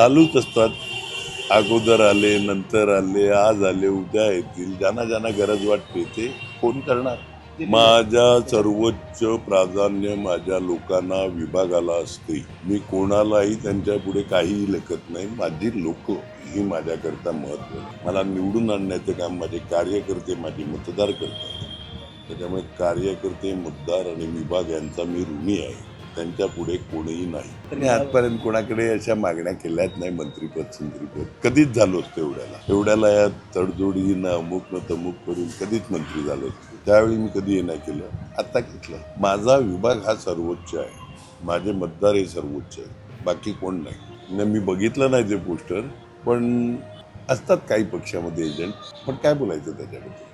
चालूच असतात. अगोदर आले नंतर आले आज आले उद्या येतील. ज्यांना ज्यांना गरज वाटते ते फोन करणार. माझ्या सर्वोच्च प्राधान्य माझ्या लोकांना विभागाला असते. मी कोणालाही त्यांच्या पुढे काहीही लेखत नाही. माझी लोक ही माझ्याकरता महत्त्व मला निवडून आणण्याचं काम माझे कार्यकर्ते माझे मतदार करतात. त्याच्यामुळे कार्यकर्ते मतदार आणि विभाग यांचा मी ऋणी आहे. त्यांच्या पुढे कोणीही नाही. आणि आजपर्यंत कोणाकडे अशा मागण्या केल्याच नाही मंत्रीपद संत्रीपद कधीच झालो असतो एवढ्याला. एवढ्याला या तडजोडी ना अमुक न तमुक करून कधीच मंत्री झालो असतो त्यावेळी मी कधी हे नाही केलं. आता घेतलं. माझा विभाग हा सर्वोच्च आहे. माझे मतदार हे सर्वोच्च आहे बाकी कोण नाही. मी बघितलं नाही ते पोस्टर पण असतात काही पक्षामध्ये एजंट पण काय बोलायचं त्याच्याबद्दल?